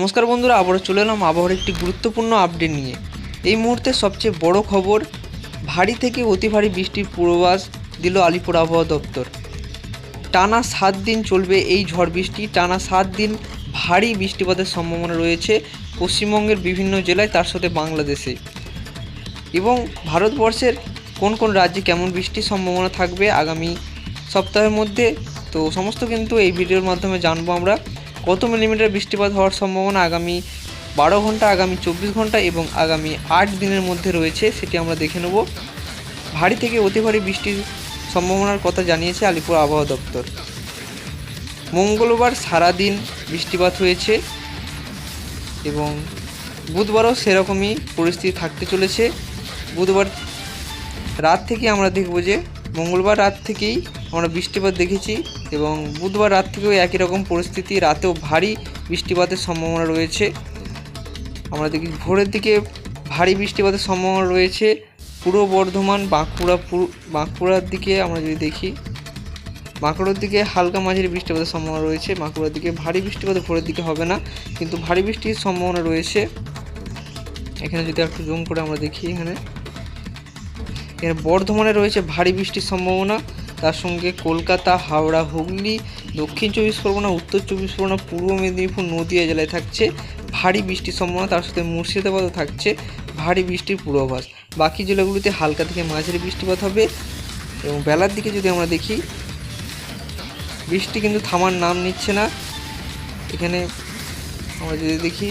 নমস্কার বন্ধুরা, আবারও চলে এলাম আবহাওয়ার একটি গুরুত্বপূর্ণ আপডেট নিয়ে। এই মুহূর্তে সবচেয়ে বড় খবর, ভারী থেকে অতি ভারী বৃষ্টির পূর্বাভাস দিল আলিপুর আবহাওয়া দপ্তর। টানা সাত দিন চলবে এই ঝড় বৃষ্টি, টানা সাত দিন ভারী বৃষ্টিপাতের সম্ভাবনা রয়েছে পশ্চিমবঙ্গের বিভিন্ন জেলায়, তার সাথে বাংলাদেশে। এবং ভারতবর্ষের কোন কোন রাজ্যে কেমন বৃষ্টির সম্ভাবনা থাকবে আগামী সপ্তাহের মধ্যে, তো সমস্ত কিন্তু এই ভিডিওর মাধ্যমে জানব আমরা। কত মিলিমিটার বৃষ্টিপাত হওয়ার সম্ভাবনা আগামী বারো ঘণ্টা, আগামী চব্বিশ ঘণ্টা এবং আগামী আট দিনের মধ্যে রয়েছে, সেটি আমরা দেখে নেব। ভারী থেকে অতি ভারী বৃষ্টির সম্ভাবনার কথা জানিয়েছে আলিপুর আবহাওয়া দপ্তর। মঙ্গলবার সারাদিন বৃষ্টিপাত হয়েছে এবং বুধবারও সেরকমই পরিস্থিতি থাকতে চলেছে। বুধবার রাত থেকে আমরা দেখব যে মঙ্গলবার রাত থেকেই আমরা বৃষ্টিপাত দেখেছি এবং বুধবার রাত থেকেও একই রকম পরিস্থিতি। রাতেও ভারী বৃষ্টিপাতের সম্ভাবনা রয়েছে। আমরা দেখি ভোরের দিকে ভারী বৃষ্টিপাতের সম্ভাবনা রয়েছে। পূর্ব বর্ধমান, বাঁকুড়া বাঁকুড়ার দিকে আমরা যদি দেখি, বাঁকুড়ার দিকে হালকা মাঝারি বৃষ্টিপাতের সম্ভাবনা রয়েছে। বাঁকুড়ার দিকে ভারী বৃষ্টিপাত ভোরের দিকে হবে না, কিন্তু ভারী বৃষ্টির সম্ভাবনা রয়েছে। এখানে যদি একটু জুম করে আমরা দেখি এখানে। এখানে বর্ধমানে রয়েছে ভারী বৃষ্টির সম্ভাবনা। তার সঙ্গে কলকাতা, হাওড়া, হুগলি, দক্ষিণ চব্বিশ পরগনা, উত্তর চব্বিশ পরগনা, পূর্ব মেদিনীপুর, নদীয়া জেলায় থাকছে ভারী বৃষ্টির সম্ভাবনা, তার সাথে মুর্শিদাবাদও থাকছে ভারী বৃষ্টির পূর্বাভাস। বাকি জেলাগুলিতে হালকা থেকে মাঝারি বৃষ্টিপাত হবে এবং বেলার দিকে যদি আমরা দেখি, বৃষ্টি কিন্তু থামার নাম নিচ্ছে না। এখানে আমরা যদি দেখি,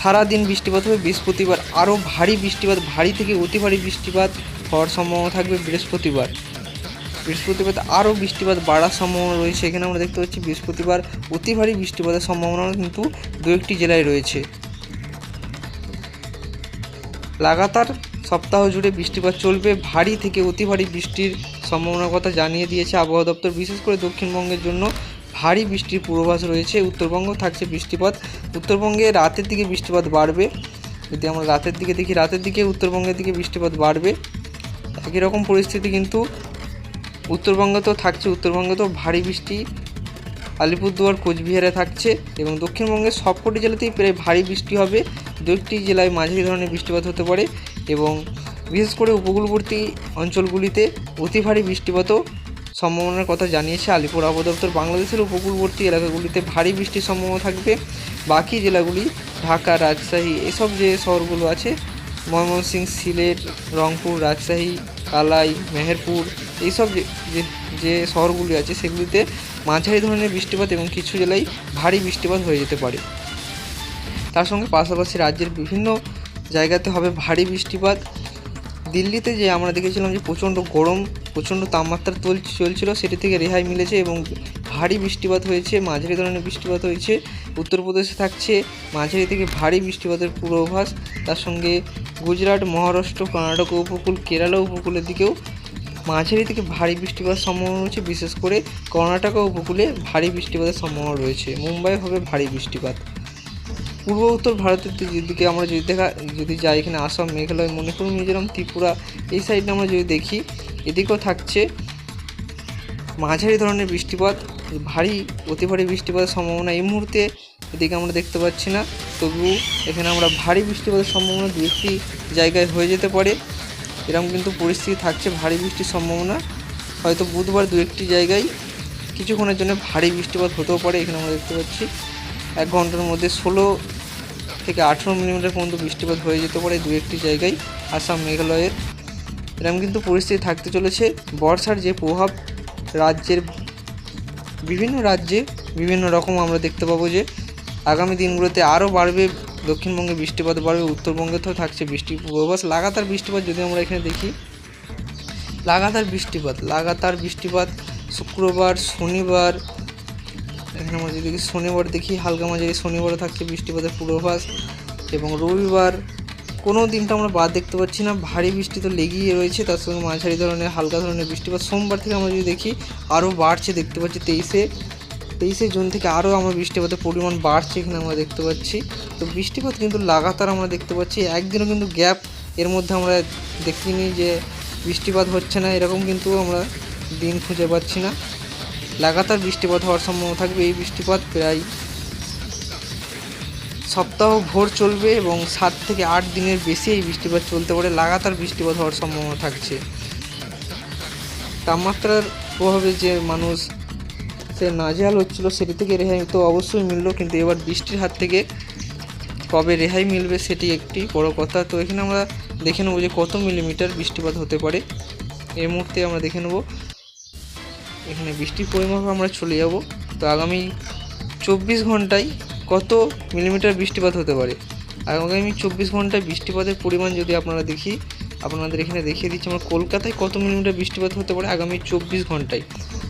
সারাদিন বৃষ্টিপাত হবে, বৃহস্পতিবার আরও ভারী বৃষ্টিপাত, ভারী থেকে অতি ভারী বৃষ্টিপাত হওয়ার সম্ভাবনা থাকবে বৃহস্পতিবার। বৃহস্পতিবার আরও বৃষ্টিপাত বাড়ার সম্ভাবনা রয়েছে। এখানে আমরা দেখতে পাচ্ছি বৃহস্পতিবার অতি ভারী বৃষ্টিপাতের সম্ভাবনা কিন্তু দু একটি জেলায় রয়েছে। লাগাতার সপ্তাহ জুড়ে বৃষ্টিপাত চলবে। ভারী থেকে অতি ভারী বৃষ্টির সম্ভাবনার কথা জানিয়ে দিয়েছে আবহাওয়া দপ্তর। বিশেষ করে দক্ষিণবঙ্গের জন্য ভারী বৃষ্টির পূর্বাভাস রয়েছে। উত্তরবঙ্গ থাকছে বৃষ্টিপাত। উত্তরবঙ্গে রাতের দিকে বৃষ্টিপাত বাড়বে। যদি আমরা রাতের দিকে দেখি, রাতের দিকে উত্তরবঙ্গের দিকে বৃষ্টিপাত বাড়বে, একই রকম পরিস্থিতি কিন্তু উত্তরবঙ্গে তো থাকছে, উত্তরবঙ্গে তো ভারী বৃষ্টি। আলিপুরদুয়ার, কোচবিহারে থাকছে এবং দক্ষিণবঙ্গের সবকটি জেলাতেই প্রায় ভারী বৃষ্টি হবে। দু একটি জেলায় মাঝারি ধরনের বৃষ্টিপাত হতে পারে এবং বিশেষ করে উপকূলবর্তী অঞ্চলগুলিতে অতি ভারী বৃষ্টিপাতও সম্ভাবনার কথা জানিয়েছে আলিপুর আবহাওয়া দপ্তর। বাংলাদেশের উপকূলবর্তী এলাকাগুলিতে ভারী বৃষ্টির সম্ভাবনা থাকবে। বাকি জেলাগুলি, ঢাকা, রাজশাহী, এসব যে শহরগুলো আছে, ময়মনসিংহ, সিলেট, রংপুর, রাজশাহী কালাই, মেহেরপুর, এইসব যে, যে- শহরগুলি আছে, সেগুলিতে মাঝারি ধরনের বৃষ্টিপাত এবং কিছু জেলায় ভারী বৃষ্টিপাত হয়ে যেতে পারে। তার সঙ্গে পাশাপাশি রাজ্যের বিভিন্ন জায়গাতে হবে ভারী বৃষ্টিপাত। দিল্লিতে যে আমরা দেখেছিলাম যে প্রচণ্ড গরম, প্রচণ্ড তাপমাত্রা চলছিল, সেটি থেকে রেহাই মিলেছে এবং ভারী বৃষ্টিপাত হয়েছে, মাঝারি ধরনের বৃষ্টিপাত হয়েছে, উত্তরপ্রদেশে থাকছে মাঝারি থেকে ভারী বৃষ্টিপাতের পূর্বাভাস, তার সঙ্গে গুজরাট, মহারাষ্ট্র, কর্ণাটক উপকূল, কেরালা উপকূলের দিকেও মাঝারি থেকে ভারী বৃষ্টিপাতের সম্ভাবনা রয়েছে, বিশেষ করে কর্ণাটক উপকূলে ভারী বৃষ্টিপাতের সম্ভাবনা রয়েছে মুম্বাই হবে ভারী বৃষ্টিপাত। পূর্ব উত্তর ভারতের দিকে আমরা যদি দেখা যদি যাই এখানে আসাম, মেঘালয়, মণিপুর, মিজোরাম, ত্রিপুরা, এই সাইডে আমরা যদি দেখি, এদিকেও থাকছে মাঝারি ধরনের বৃষ্টিপাত, ভারী, অতি ভারী বৃষ্টিপাতের সম্ভাবনা এই মুহূর্তে এদিকে আমরা দেখতে পাচ্ছি না। তবু এখানে আমরা ভারী বৃষ্টিপাতের সম্ভাবনা দু একটি জায়গায় হয়ে যেতে পারে। এরকম কিন্তু পরিস্থিতি থাকছে, ভারী বৃষ্টির সম্ভাবনা। হয়তো বুধবার দু একটি জায়গায় কিছুক্ষণের জন্য ভারী বৃষ্টিপাত হতেও পারে, এখানে আমরা দেখতে পাচ্ছি। এক ঘণ্টার মধ্যে ষোলো থেকে আঠেরো মিলিমিটার পর্যন্ত বৃষ্টিপাত হয়ে যেতে পারে দু একটি জায়গায় আসাম মেঘালয়ের। এরকম কিন্তু পরিস্থিতি থাকতে চলেছে। বর্ষার যে প্রভাব, রাজ্যের বিভিন্ন রাজ্যে বিভিন্ন রকম আমরা দেখতে পাবো যে আগামী দিনগুলোতে আরও বাড়বে, দক্ষিণবঙ্গে বৃষ্টিপাত বাড়বে, উত্তরবঙ্গেতেও থাকছে বৃষ্টির পূর্বাভাস। লাগাতার বৃষ্টিপাত যদি আমরা এখানে দেখি, লাগাতার বৃষ্টিপাত লাগাতার বৃষ্টিপাত শুক্রবার, শনিবার এখানে আমরা যদি শনিবার দেখি, হালকা মাঝারি শনিবারও থাকছে বৃষ্টিপাতের পূর্বাভাস এবং রবিবার কোনো দিনটা আমরা বাদ দেখতে পাচ্ছি না। ভারী বৃষ্টি তো লেগেই রয়েছে, তার সঙ্গে মাঝারি ধরনের, হালকা ধরনের বৃষ্টিপাত। সোমবার থেকে আমরা যদি দেখি, আরও বাড়ছে দেখতে পাচ্ছি তেইশে। তেইশে জুন থেকে আরও আমরা বৃষ্টিপাতের পরিমাণ বাড়ছে এখানে আমরা দেখতে পাচ্ছি। তো বৃষ্টিপাত কিন্তু লাগাতার আমরা দেখতে পাচ্ছি। একদিনও কিন্তু গ্যাপ এর মধ্যে আমরা দেখিনি যে বৃষ্টিপাত হচ্ছে না, এরকম কিন্তু আমরা দিন খুঁজে পাচ্ছি না। লাগাতার বৃষ্টিপাত হওয়ার সম্ভাবনা থাকবে। এই বৃষ্টিপাত প্রায় সপ্তাহ ভোর চলবে এবং সাত থেকে আট দিনের বেশি এই বৃষ্টিপাত চলতে পারে। লাগাতার বৃষ্টিপাত হওয়ার সম্ভাবনা থাকছে। তাপমাত্রার প্রভাবে যে মানুষ সে নাজেহাল হচ্ছিল সেটি থেকে রেহাই তো অবশ্যই মিললো, কিন্তু এবার বৃষ্টির হাত থেকে কবে রেহাই মিলবে সেটি একটি বড় কথা। তো এখানে আমরা দেখে নেব যে কত মিলিমিটার বৃষ্টিপাত হতে পারে। এই মুহূর্তে আমরা দেখে নেব এখানে বৃষ্টির পরিমাপ আমরা চলে যাব। তো আগামী চব্বিশ ঘন্টায় কত মিলিমিটার বৃষ্টিপাত হতে পারে? আগামী চব্বিশ ঘন্টায় বৃষ্টিপাতের পরিমাণ যদি আপনারা দেখি, আপনাদের এখানে দেখিয়ে দিচ্ছি আমরা কলকাতায় কত মিলিমিটার বৃষ্টিপাত হতে পারে আগামী চব্বিশ ঘন্টায়।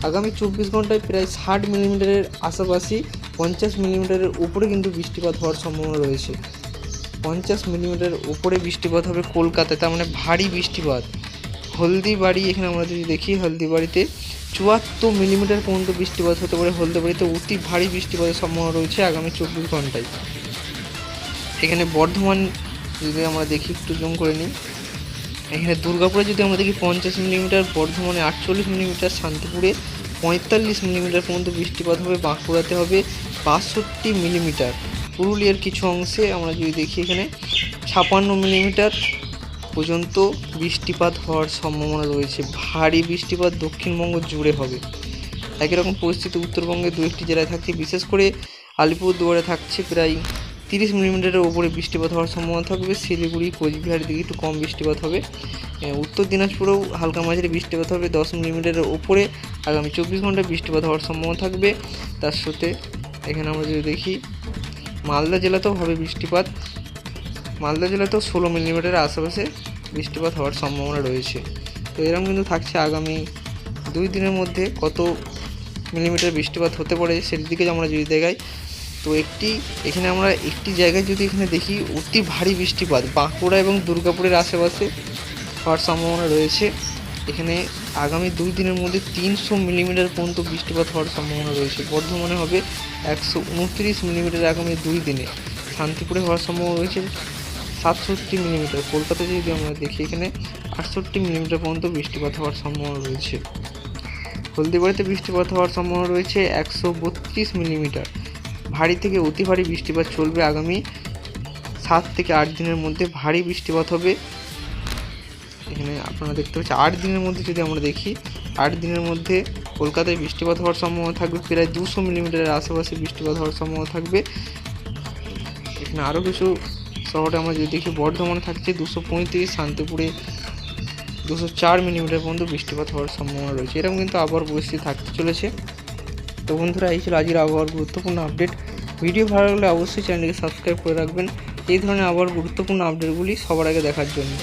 আগামী চব্বিশ ঘন্টায় প্রায় ষাট মিলিমিটারের আশাপাশি পঞ্চাশ মিলিমিটারের উপরে কিন্তু বৃষ্টিপাত হওয়ার সম্ভাবনা রয়েছে। পঞ্চাশ মিলিমিটারের উপরে বৃষ্টিপাত হবে কলকাতায়, তার মানে ভারী বৃষ্টিপাত। হলদিবাড়ি এখানে আমরা যদি দেখি, হলদিবাড়িতে চুয়াত্তর মিলিমিটার পর্যন্ত বৃষ্টিপাত হতে পারে হলদিবাড়িতে অতি ভারী বৃষ্টিপাতের সম্ভাবনা রয়েছে আগামী চব্বিশ ঘন্টায়। এখানে বর্ধমান যদি আমরা দেখি, একটু জুম করে নিই। এখানে দুর্গাপুরে যদি আমরা দেখি, পঞ্চাশ মিলিমিটার, বর্ধমানে আটচল্লিশ মিলিমিটার, শান্তিপুরে পঁয়তাল্লিশ মিলিমিটার পর্যন্ত বৃষ্টিপাত হবে, বাঁকুড়াতে হবে বাষট্টি মিলিমিটার। পুরুলিয়ার কিছু অংশে আমরা যদি দেখি এখানে, ছাপান্ন মিলিমিটার পর্যন্ত বৃষ্টিপাত হওয়ার সম্ভাবনা রয়েছে। ভারী বৃষ্টিপাত দক্ষিণবঙ্গ জুড়ে হবে। একই রকম পরিস্থিতি উত্তরবঙ্গের দু একটি জেলায় থাকছে। বিশেষ করে আলিপুরদুয়ারে থাকছে প্রায় তিরিশ মিলিমিটারের ওপরে বৃষ্টিপাত হওয়ার সম্ভাবনা থাকবে। শিলিগুড়ি, কোচবিহারের দিকে একটু কম বৃষ্টিপাত হবে। উত্তর দিনাজপুরেও হালকা মাঝারি বৃষ্টিপাত হবে। দশ মিলিমিটারের ওপরে আগামী চব্বিশ ঘন্টায় বৃষ্টিপাত হওয়ার সম্ভাবনা থাকবে। তার সাথে এখানে আমরা যদি দেখি, মালদা জেলাতেও হবে বৃষ্টিপাত। মালদা জেলাতেও ষোলো মিলিমিটারের আশেপাশে বৃষ্টিপাত হওয়ার সম্ভাবনা রয়েছে। তো এরকম কিন্তু থাকছে আগামী দুই দিনের মধ্যে কত মিলিমিটার বৃষ্টিপাত হতে পারে সেটির দিকে আমরা যদি দেখাই, তো একটি এখানে আমরা একটি জায়গায় যদি এখানে দেখি, অতি ভারী বৃষ্টিপাত বাঁকুড়া এবং দুর্গাপুরের আশেপাশে হওয়ার সম্ভাবনা রয়েছে। এখানে আগামী দুই দিনের মধ্যে তিনশো মিলিমিটার পর্যন্ত বৃষ্টিপাত হওয়ার সম্ভাবনা রয়েছে। বর্ধমানে হবে একশো উনত্রিশ মিলিমিটার আগামী দুই দিনে। শান্তিপুরে হওয়ার সম্ভাবনা রয়েছে সাতষট্টি মিলিমিটার কলকাতায় যদি আমরা দেখি এখানে আটষট্টি মিলিমিটার পর্যন্ত বৃষ্টিপাত হওয়ার সম্ভাবনা রয়েছে। হলদিবাড়িতে বৃষ্টিপাত হওয়ার সম্ভাবনা রয়েছে একশো বত্রিশ মিলিমিটার। ভারী থেকে অতি ভারী বৃষ্টিপাত চলবে আগামী সাত থেকে আট দিনের মধ্যে। ভারী বৃষ্টিপাত হবে এখানে আপনারা দেখতে পাচ্ছেন, আট দিনের মধ্যে যদি আমরা দেখি, আট দিনের মধ্যে কলকাতায় বৃষ্টিপাত হওয়ার সম্ভাবনা থাকবে, প্রায় দুশো মিলিমিটারের আশেপাশে বৃষ্টিপাত হওয়ার সম্ভাবনা থাকবে। এখানে আরও কিছু শহরে আমরা যদি দেখি বর্ধমানে থাকছে দুশো পঁয়ত্রিশ, শান্তিপুরে দুশো চার মিলিমিটার পর্যন্ত বৃষ্টিপাত হওয়ার সম্ভাবনা রয়েছে। এরকম কিন্তু আবহাওয়ার পরিস্থিতি থাকতে চলেছে। তো বন্ধুরা, এই ছিল আজকের আবহাওয়ার গুরুত্বপূর্ণ আপডেট। ভিডিও ভালো লাগলে অবশ্যই চ্যানেলকে সাবস্ক্রাইব করে রাখবেন। এই ধরনের আবহাওয়ার গুরুত্বপূর্ণ আপডেটগুলি সবার আগে দেখার জন্য।